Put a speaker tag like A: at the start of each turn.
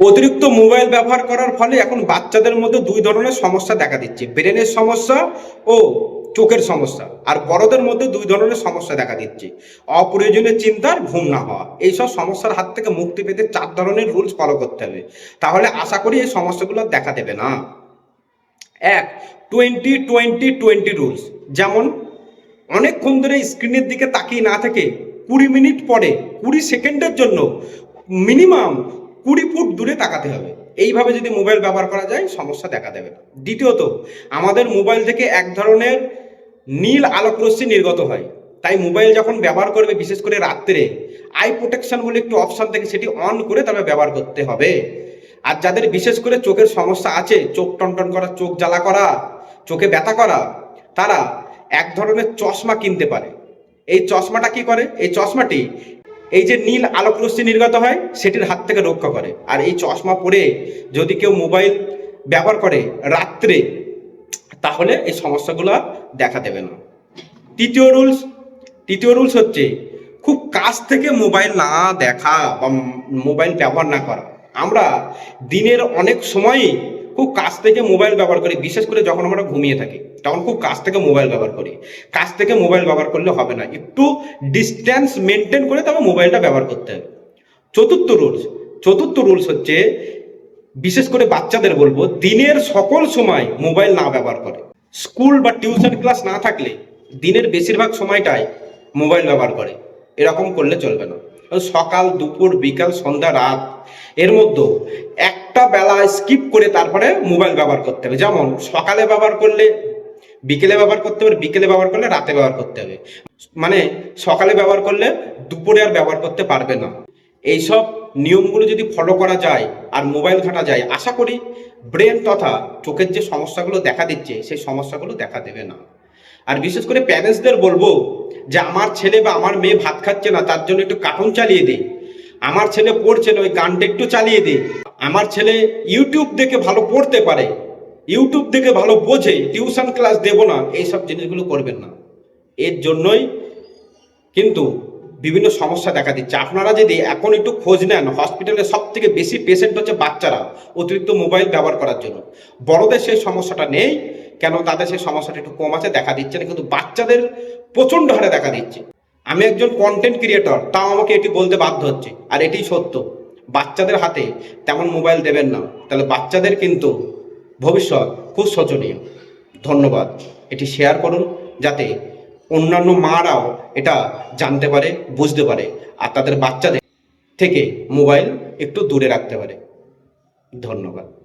A: অতিরিক্ত মোবাইল ব্যবহার করার ফলে এখন বাচ্চাদের মধ্যে দুই ধরনের সমস্যা দেখা দিচ্ছে। ব্রেনের সমস্যা ও চোখের সমস্যা। আর বড়দের মধ্যে দুই ধরনের সমস্যা দেখা দিচ্ছে। অপ্রয়োজনীয় চিন্তার ঘুম না হওয়া। এইসব সমস্যার হাত থেকে মুক্তি পেতে চার ধরনের রুলস ফলো করতে হবে। তাহলে আশা করি এই সমস্যাগুলো দেখা দেবে না। এক, টোয়েন্টি টোয়েন্টি টোয়েন্টি রুলস। যেমন, অনেকক্ষণ ধরে স্ক্রিনের দিকে তাকিয়ে না থেকে কুড়ি মিনিট পরে, কুড়ি সেকেন্ডের জন্য মিনিমাম কুড়ি ফুট দূরে তাকাতে হবে। এইভাবে যদি মোবাইল ব্যবহার করা যায়, সমস্যা দেখা দেবে। দ্বিতীয়ত, আমাদের মোবাইল থেকে এক ধরনের নীল আলোক রশ্মি নির্গত হয়। তাই মোবাইল যখন ব্যবহার করবে, বিশেষ করে রাত্রে আই প্রোটেকশন বলে একটু অপশন থেকে সেটি অন করে তবে ব্যবহার করতে হবে। আর যাদের বিশেষ করে চোখের সমস্যা আছে, চোখ টনটন করা, চোখ জ্বালা করা, চোখে ব্যথা করা, তারা এক ধরনের চশমা কিনতে পারে। এই চশমাটা কি করে? এই চশমাটি এই যে নীল আলোক রশ্মি নির্গত হয়, সেটির হাত থেকে রক্ষা করে। আর এই চশমা পরে যদি কেউ মোবাইল ব্যবহার করে রাত্রে, তাহলে এই সমস্যাগুলো দেখা দেবে না। তৃতীয় রুলস তৃতীয় রুলস হচ্ছে খুব কাছ থেকে মোবাইল না দেখা বা মোবাইল ব্যবহার না করা। আমরা দিনের অনেক সময়ই খুব কাছ থেকে মোবাইল ব্যবহার করি, বিশেষ করে যখন আমরা ঘুমিয়ে থাকি, তখন খুব কাছ থেকে মোবাইল ব্যবহার করি। কাছ থেকে মোবাইল ব্যবহার করলে হবে না, একটু ডিস্টেন্স মেনটেন করে তবে মোবাইলটা ব্যবহার করতে হবে। চতুর্থ রুলস চতুর্থ রুলস হচ্ছে, বিশেষ করে বাচ্চাদের বলব, দিনের সকল সময় মোবাইল না ব্যবহার করে। স্কুল বা টিউশন ক্লাস না থাকলে দিনের বেশিরভাগ সময়টাই মোবাইল ব্যবহার করে। এরকম করলে চলবে না। সকাল, দুপুর, বিকাল, সন্ধ্যা, রাত, এর মধ্যে একটা বেলা স্কিপ করে তারপরে মোবাইল ব্যবহার করতে হবে। যেমন সকালে ব্যবহার করলে, বিকেলে ব্যবহার করতে হবে, বিকেলে ব্যবহার করলে রাতে ব্যবহার করতে হবে। মানে সকালে ব্যবহার করলে দুপুরে আর ব্যবহার করতে পারবে না। এইসব নিয়মগুলো যদি ফলো করা যায় আর মোবাইল ঘাটা যায়, আশা করি ব্রেন তথা চোখের যে সমস্যাগুলো দেখা দিচ্ছে, সেই সমস্যাগুলো দেখা দেবে না। আর বিশেষ করে প্যারেন্টসদের বলব যে, আমার ছেলে বা আমার মেয়ে ভাত খাচ্ছে না, তার জন্য একটু কার্টুন চালিয়ে দিই আমার ছেলে পড়ছে না, ওই গানটা একটু চালিয়ে দিই আমার ছেলে ইউটিউব দেখে ভালো পড়তে পারে ইউটিউব দেখে ভালো বোঝে টিউশন ক্লাস দেবো না, এইসব জিনিসগুলো করবেন না। এর জন্যই কিন্তু বিভিন্ন সমস্যা দেখা দিচ্ছে। আপনারা যদি এখন একটু খোঁজ নেন হসপিটালে সব থেকে বেশি পেশেন্ট হচ্ছে বাচ্চারা অতিরিক্ত মোবাইল ব্যবহার করার জন্য। বড়দের সেই সমস্যাটা নেই, কেন তাদের সেই সমস্যাটা একটু কম আছে দেখা দিচ্ছে না, কিন্তু বাচ্চাদের প্রচণ্ড হারে দেখা দিচ্ছে। আমি একজন কন্টেন্ট ক্রিয়েটর তাও আমাকে এটি বলতে বাধ্য হচ্ছে, আর এটি সত্য। বাচ্চাদের হাতে তেমন মোবাইল দেবেন না। তাহলে বাচ্চাদের কিন্তু ভবিষ্যৎ খুব শোচনীয়। ধন্যবাদ। এটি শেয়ার করুন যাতে অন্যান্য মারাও এটা জানতে পারে, বুঝতে পারে, আর তাদের বাচ্চাদের থেকে মোবাইল একটু দূরে রাখতে পারে। ধন্যবাদ।